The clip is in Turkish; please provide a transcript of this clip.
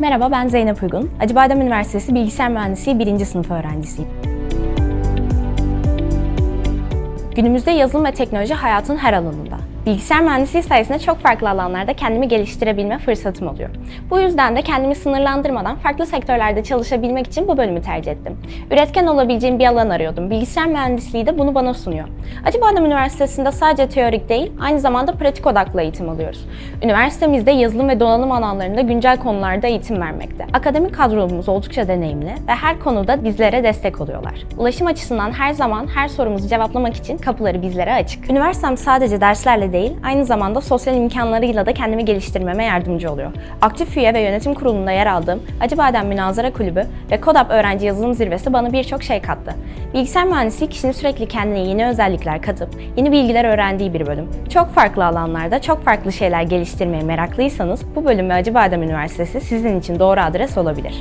Merhaba ben Zeynep Uygun. Acıbadem Üniversitesi Bilgisayar Mühendisliği 1. sınıf öğrencisiyim. Günümüzde yazılım ve teknoloji hayatın her alanında. Bilgisayar mühendisliği sayesinde çok farklı alanlarda kendimi geliştirebilme fırsatım oluyor. Bu yüzden de kendimi sınırlandırmadan farklı sektörlerde çalışabilmek için bu bölümü tercih ettim. Üretken olabileceğim bir alan arıyordum. Bilgisayar mühendisliği de bunu bana sunuyor. Acıbadem Üniversitesi'nde sadece teorik değil, aynı zamanda pratik odaklı eğitim alıyoruz. Üniversitemizde yazılım ve donanım alanlarında güncel konularda eğitim vermekte. Akademik kadromuz oldukça deneyimli ve her konuda bizlere destek oluyorlar. Ulaşım açısından her zaman her sorumuzu cevaplamak için kapıları bizlere açık. Üniversitem sadece derslerle değil, aynı zamanda sosyal imkanlarıyla da kendimi geliştirmeme yardımcı oluyor. Aktif üye ve yönetim kurulunda yer aldığım Acıbadem Münazara Kulübü ve KODAP Öğrenci Yazılım Zirvesi bana birçok şey kattı. Bilgisayar mühendisliği kişinin sürekli kendine yeni özellikler katıp yeni bilgiler öğrendiği bir bölüm. Çok farklı alanlarda çok farklı şeyler geliştirmeye meraklıysanız bu bölüm ve Acıbadem Üniversitesi sizin için doğru adres olabilir.